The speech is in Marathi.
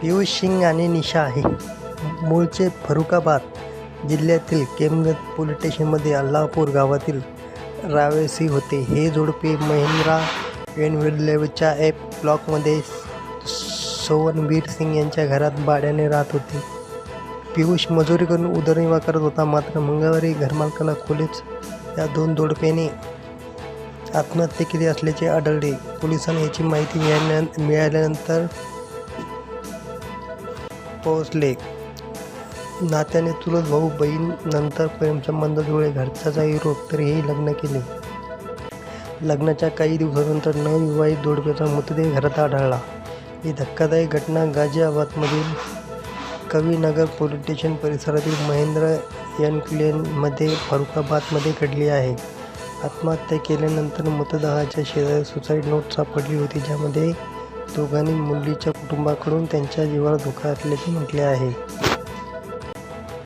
पियुष सिंग आणि निशा आहे मूळचे फरुखाबाद जिल्ह्यातील केमगत पोलीस स्टेशनमध्ये अल्लापूर गावातील रावेसी होते. हे जोडपे महिंद्रा एनविलेवच्या एप ब्लॉकमध्ये सोवनवीर सिंग यांच्या घरात भाड्याने राहत होते. पियुष मजुरी करून उदरनिर्वाह करत होता. मात्र मंगळवारी घरमालकाला खोलीच या दोन जोडप्याने आत्महत्या केली असल्याचे आढळले. पोलिसांना याची माहिती मिळाल्या मिळाल्यानंतर पोहोचले नात्याने चुलत भाऊ बहीण नंतर प्रेमसंबंध जुळे घरच्याचा विरोध तरीही लग्न केले. लग्नाच्या काही दिवसानंतर नवविवाहित जोडप्याचा मृतदेह घरात आढळला. ही धक्कादायक घटना गाझियाबादमधील कवीनगर पोलीस स्टेशन परिसरातील महेंद्र एनक्लेनमध्ये फरुखाबादमध्ये घडली आहे. आत्महत्या केल्यानंतर मृतदेहाच्या शेजारी सुसाईड नोट सापडली होती ज्यामध्ये दोघांनी मुलीच्या कुटुंबाकडून त्यांच्या जीवाला धोका असल्याचे म्हटले आहे.